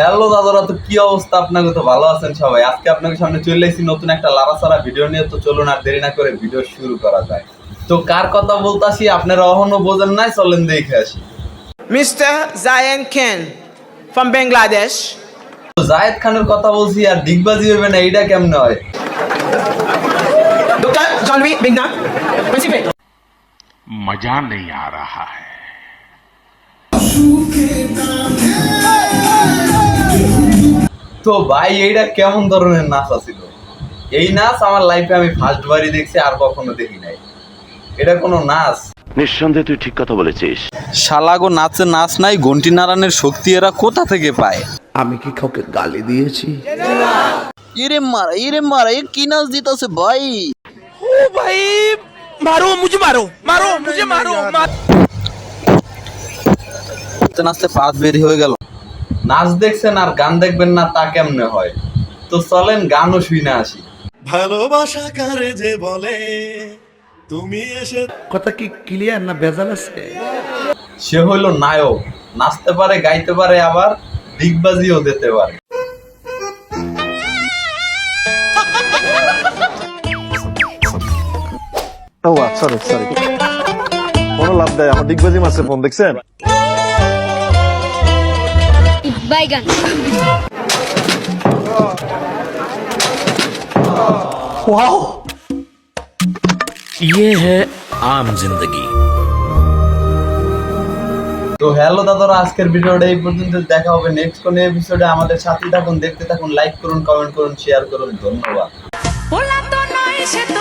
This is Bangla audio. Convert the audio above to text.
হ্যালো দাদারা তো কি অবস্থা? আপনাকে তো ভালো আছেন সবাই। আজকে আপনাকে সামনে চলে এসেছি নতুন একটা লাড়াছাড়া ভিডিও নিয়ে তো চলুন আর দেরি না করে ভিডিও শুরু করা যায়। তো কার কথা বলতাছি আপনার অহনও বোঝেন নাই চলেন দেখে আসি। মিস্টার জায়েন খান ফ্রম বাংলাদেশ তো জায়েদ খানের কথা বলছি আর দিগবাজি হবে না এইটা কেমনে হয়? মজা নেই আ তো ভাই এইটা কেমন ধরনের নাচ ছিল এই নাচ আমার লাইফে আমি ফার্স্ট বারই দেখছি আর কখনো দেখি নাই। এটা কোনো নাচ? নিঃসন্দেহে তুই ঠিক কথা বলেছিস। শালাগো নাচে নাচ নাই ঘন্টি নারায়ণের শক্তি এরা কোথা থেকে পায়? আমি কি কাউকে গালি দিয়েছি? ইরে মারা ইরে মারা এ কি নাচ দিতাছে ভাই? ও ভাই মারো মুঝে মারো মারো মুঝে মারো নাচতে নাচতে পাঁচ বেরি হয়ে গেল। নাচ দেখছেন আর গান দেখবেন না তা কেমনে হয়? তো চলেন গানও শুই না আসি। ভালোবাসা কারে যে বলে? তুমি এসে কথা কি ক্লিয়ার না ভেজাল আছে? সে হইল নায়ক। নাচতে পারে গাইতে পারে আবার দিগবাজিও দিতে পারে। ও সরি সরি কোনো লাভ দেয় আমার ডিগবাজি মারছে ফোন দেখছেন? বাইগান ये है आम जिंदगी তো হ্যালো দাদারা আজকের ভিডিওটা এই পর্যন্ত দেখা হবে নেক্সট কোন এপিসোডে আমাদের সাথে থাকুন দেখতে থাকুন লাইক করুন কমেন্ট করুন শেয়ার করুন ধন্যবাদ ওলা তো নয় সে তো